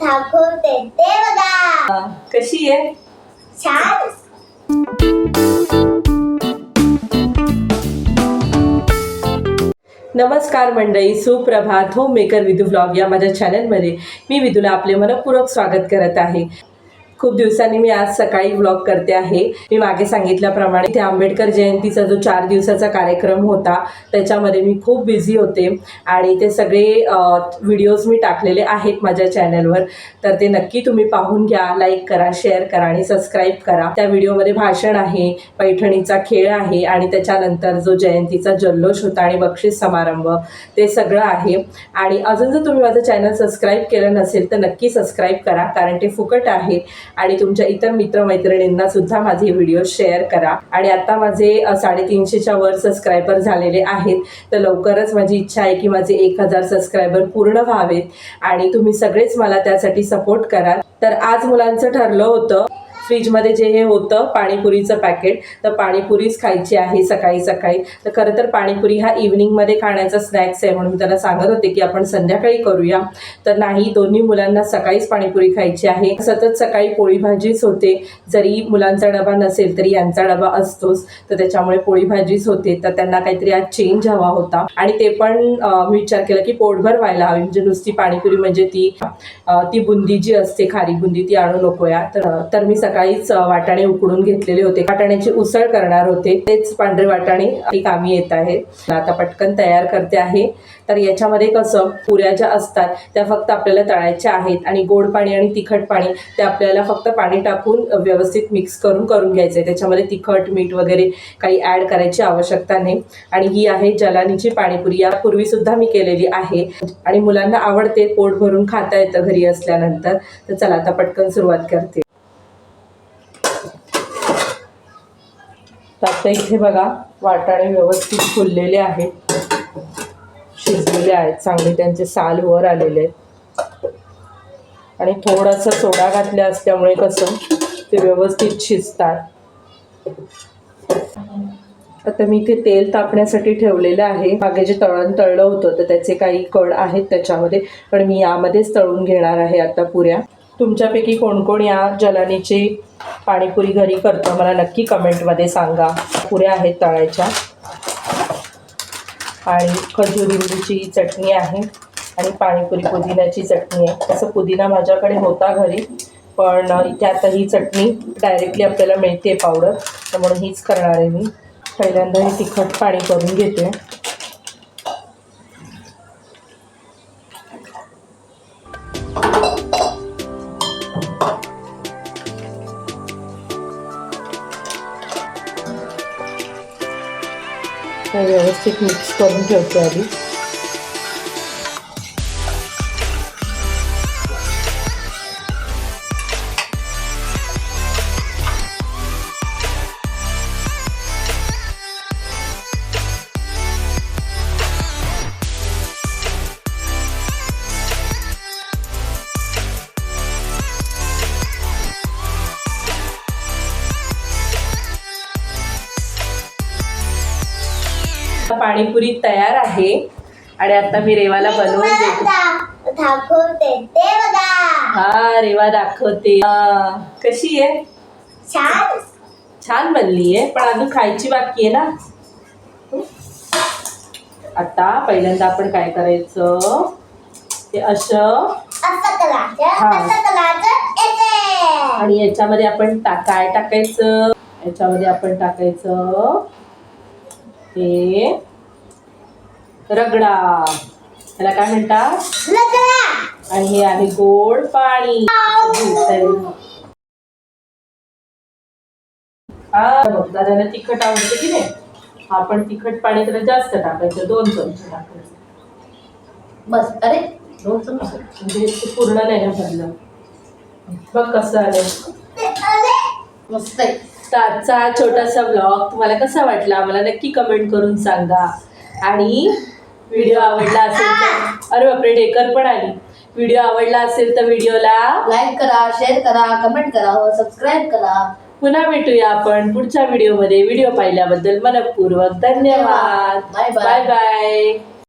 दाखवते ते बघा कशी आहे? छान. नमस्कार मंडळी सुप्रभात. होम मेकर विदू ब्लॉग या माझ्या चॅनलमध्ये मी विदूला आपले मनपूर्वक स्वागत करत आहे. खूप दिवसांनी मी आज सकाळी व्लॉग करते आहे. मी मागे सांगितल्याप्रमाणे इथे आंबेडकर जयंतीचा जो चार दिवसाचा कार्यक्रम होता त्याच्यामध्ये मी खूप बिझी होते आणि ते सगळे व्हिडिओज मी टाकलेले आहेत माझ्या चॅनलवर तर ते नक्की तुम्ही पाहून घ्या लाईक करा शेअर करा आणि सबस्क्राईब करा. त्या व्हिडिओमध्ये भाषण आहे पैठणीचा खेळ आहे आणि त्याच्यानंतर जो जयंतीचा जल्लोष होता आणि बक्षीस समारंभ ते सगळं आहे. आणि अजून जर तुम्ही माझं चॅनल सबस्क्राईब केलं नसेल तर नक्की सबस्क्राईब करा कारण ते फुकट आहे. आणि तुमच्या इतर मित्रमैत्रिणींना सुद्धा माझे व्हिडिओ शेअर करा. आणि आता माझे साडेतीनशेच्या वर सबस्क्रायबर झालेले आहेत. तर लवकरच माझी इच्छा आहे की माझे एक हजार सबस्क्रायबर पूर्ण व्हावेत. आणि तुम्ही सगळेच मला त्यासाठी सपोर्ट करा तर आज मुलांचं ठरलं होतं फ्रीजमध्ये जे हे होतं पाणीपुरीचं पॅकेट तर पाणीपुरीच खायची आहे सकाळी सकाळी. तर खरं तर पाणीपुरी हा इव्हनिंगमध्ये खाण्याचा स्नॅक्स आहे म्हणून मी त्यांना सांगत होते की आपण संध्याकाळी करूया. तर नाही दोन्ही मुलांना सकाळीच पाणीपुरी खायची आहे. सतत सकाळी पोळी भाजीच होते. जरी मुलांचा डबा नसेल तरी यांचा डबा असतोच. तर त्याच्यामुळे पोळी भाजीच होते. तर त्यांना काहीतरी आज चेंज हवा होता. आणि ते पण मी विचार केला की पोटभर व्हायला हवी. म्हणजे नुसती पाणीपुरी म्हणजे ती ती बुंदी जी असते खारी बुंदी ती आणू नकोया. तर तर मी सकाळीच वाटाणे उकडून घेतलेले होते. वाटाण्याची उसळ करणार होते. तेच पांढरे वाटाणे कामी येत आहेत. आता पटकन तयार करते आहे. तर याच्यामध्ये कसं पुऱ्या ज्या असतात त्या फक्त आपल्याला तळायच्या आहेत आणि गोड पाणी आणि तिखट पाणी ते आपल्याला फक्त पाणी टाकून व्यवस्थित मिक्स करून करून घ्यायचं आहे त्याच्यामध्ये तिखट मीठ वगैरे काही ॲड करायची आवश्यकता नाही. आणि ही आहे जलानीची पाणीपुरी. यापूर्वी सुद्धा मी केलेली आहे. आणि मुलांना आवडते. पोट भरून खाता येतं घरी असल्यानंतर. तर चला आता पटकन सुरुवात करते. तर आता इथे बघा वाटाणे व्यवस्थित फुललेले आहेत. शिजलेले आहेत चांगले त्यांचे साल वर आलेले आहेत. आणि थोडासा सोडा घातल्या असल्यामुळे कसं ते व्यवस्थित शिजतात. आता मी इथे तेल तापण्यासाठी ठेवलेलं आहे. मागे जे तळण तळलं होतं तर त्याचे काही कण आहेत त्याच्यामध्ये. पण मी यामध्येच तळून घेणार आहे आता पुऱ्या. तुमच्यापैकी कोण कोण या जलानीची पाणीपुरी घरी करतो. मला नक्की कमेंटमध्ये सांगा. पुऱ्या आहेत तळायच्या. आणि खजूरिंबूची चटणी आहे. आणि पाणीपुरी पुदिन्याची चटणी आहे. तसं पुदिना माझ्याकडे होता घरी पण इथे आता ही चटणी डायरेक्टली आपल्याला मिळते पावडर. तर म्हणून हीच करणार आहे मी. पहिल्यांदा हे तिखट पाणी करून घेते. हे व्यवस्थित मिक्स करून ठेवते आधी पाणीपुरी तयार आहे. आणि आता मी रेवाला बनवून देते. दा- दाखवते ते बघा हा रेवा दाखवते. हा, कशी आहे? छान. छान बनली आहे पण अजून खायची बाकी आहे ना? आता पहिल्यांदा आपण काय करायचं? ते असं. आणि याच्यामध्ये आपण टा काय टाकायचं? याच्यामध्ये आपण टाकायचं हे रगडा. त्याला काय म्हणतात? आणि हे आहे गोड पाणी. दादाला तिखट आवडते की नाही? आपण तिखट पाणी त्याला जास्त टाकायचं. दोन चमचे टाकायचं. बस. अरे दोन चमचे. म्हणजे पूर्ण नाही ना भरलं. बघ कसं आलं. मस्त आहे. तर आजचा छोटासा ब्लॉग तुम्हाला कसा वाटला? मला नक्की कमेंट करून सांगा. आणि व्हिडिओ आवडला असेल तर. अरे बापरे डेकर पण आली. व्हिडिओ आवडला असेल तर व्हिडिओला लाईक करा शेअर करा कमेंट करा सबस्क्राईब करा. पुन्हा भेटूया आपण पुढच्या व्हिडिओमध्ये व्हिडिओ पाहिल्याबद्दल मनपूर्वक धन्यवाद. Bye bye